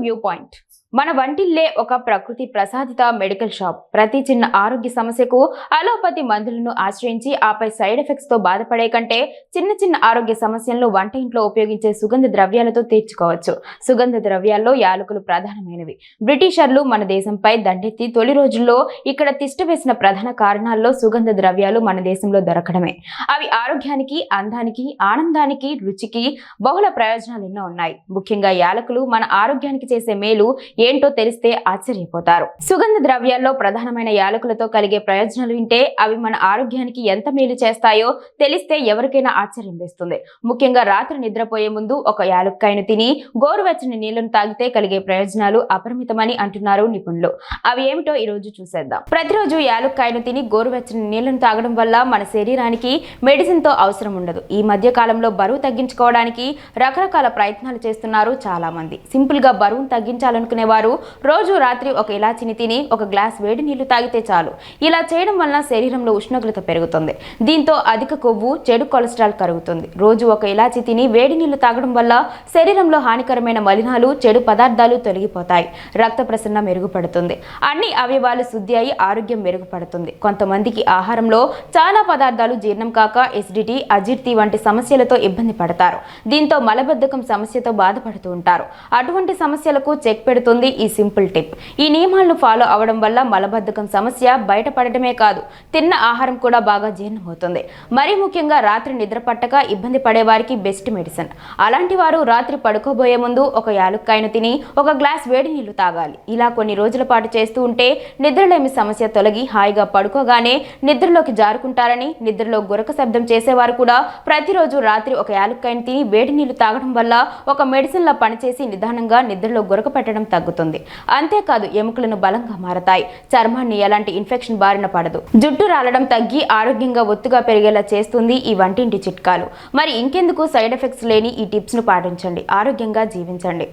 viewpoint. మన వంటిల్లే ఒక ప్రకృతి ప్రసాదిత మెడికల్ షాప్. ప్రతి చిన్న ఆరోగ్య సమస్యకు అలోపతి మందులను ఆశ్రయించి ఆపై సైడ్ ఎఫెక్ట్స్తో బాధపడే కంటే చిన్న చిన్న ఆరోగ్య సమస్యలను వంట ఇంట్లో ఉపయోగించే సుగంధ ద్రవ్యాలతో తీర్చుకోవచ్చు. సుగంధ ద్రవ్యాల్లో యాలకులు ప్రధానమైనవి. బ్రిటిషర్లు మన దేశంపై దండెత్తి తొలి రోజుల్లో ఇక్కడ తిష్టవేసిన ప్రధాన కారణాల్లో సుగంధ ద్రవ్యాలు మన దేశంలో దొరకడమే. అవి ఆరోగ్యానికి అందానికి ఆనందానికి రుచికి బహుళ ప్రయోజనాలు ఎన్నో ఉన్నాయి. ముఖ్యంగా యాలకులు మన ఆరోగ్యానికి చేసే మేలు ఏంటో తెలిస్తే ఆశ్చర్యపోతారు. సుగంధ ద్రవ్యాల్లో ప్రధానమైన యాలకులతో కలిగే ప్రయోజనాలు వింటే అవి మన ఆరోగ్యానికి ఎంత మేలు చేస్తాయో తెలిస్తే ఎవరికైనా ఆశ్చర్యం వేస్తుంది. ముఖ్యంగా రాత్రి నిద్రపోయే ముందు ఒక యాలుక్కాయను తిని గోరువెచ్చని నీళ్ళను తాగితే కలిగే ప్రయోజనాలు అపరిమితమని అంటున్నారు నిపుణులు. అవి ఏమిటో ఈ రోజు చూసేద్దాం. ప్రతిరోజు యాలుక్కాయను తిని గోరువెచ్చని నీళ్ళను తాగడం వల్ల మన శరీరానికి మెడిసిన్తో అవసరం ఉండదు. ఈ మధ్య కాలంలో బరువు తగ్గించుకోవడానికి రకరకాల ప్రయత్నాలు చేస్తున్నారు చాలా మంది సింపుల్గా బరువును తగ్గించాలనుకునే వారు రోజు రాత్రి ఒక ఇలాచిని తిని ఒక గ్లాస్ వేడి నీళ్ళు తాగితే చాలు. ఇలా చేయడం వలన శరీరంలో ఉష్ణోగ్రత పెరుగుతుంది. దీంతో అధిక కొవ్వు చెడు కొలెస్ట్రాల్ కరుగుతుంది. రోజు ఒక ఇలాచి తిని వేడి నీళ్ళు తాగడం వల్ల శరీరంలో హానికరమైన మలినాలు చెడు పదార్థాలు తొలగిపోతాయి. రక్త ప్రసరణ మెరుగుపడుతుంది. అన్ని అవయవాలు శుద్ధి అయి ఆరోగ్యం మెరుగుపడుతుంది. కొంతమందికి ఆహారంలో చాలా పదార్థాలు జీర్ణం కాక ఎసిడిటీ అజీర్తి వంటి సమస్యలతో ఇబ్బంది పడతారు. దీంతో మలబద్ధకం సమస్యతో బాధపడుతూ ఉంటారు. అటువంటి సమస్యలకు చెక్ పెడుతుంది ఈ సింపుల్ టిప్. ఈ నియమాలను ఫాలో అవడం వల్ల మలబద్ధకం సమస్య బయటపడటమే కాదు తిన్న ఆహారం కూడా బాగా జీర్ణమవుతుంది. మరీ ముఖ్యంగా రాత్రి నిద్ర పట్టక ఇబ్బంది పడే వారికి బెస్ట్ మెడిసిన్. అలాంటి వారు రాత్రి పడుకోబోయే ముందు ఒక యాలుక్కాయను తిని ఒక గ్లాస్ వేడి నీళ్ళు తాగాలి. ఇలా కొన్ని రోజుల పాటు చేస్తూ ఉంటే నిద్రలేమి సమస్య తొలగి హాయిగా పడుకోగానే నిద్రలోకి జారుకుంటారని నిద్రలో గురక శబ్దం చేసేవారు కూడా ప్రతిరోజు రాత్రి ఒక యాలుక్కాయను తిని వేడి నీళ్ళు తాగడం వల్ల ఒక మెడిసిన్ లా పనిచేసి నిదానంగా నిద్రలో గురక పెట్టడం తగ్గుతుంది. అంతేకాదు ఎముకలను బలంగా మారతాయి. చర్మాన్ని ఎలాంటి ఇన్ఫెక్షన్ బారిన పడదు. జుట్టు రాలడం తగ్గి ఆరోగ్యంగా ఒత్తుగా పెరిగేలా చేస్తుంది ఈ వంటింటి చిట్కాలు. మరి ఇంకెందుకు సైడ్ ఎఫెక్ట్స్ లేని ఈ టిప్స్ను పాటించండి. ఆరోగ్యంగా జీవించండి.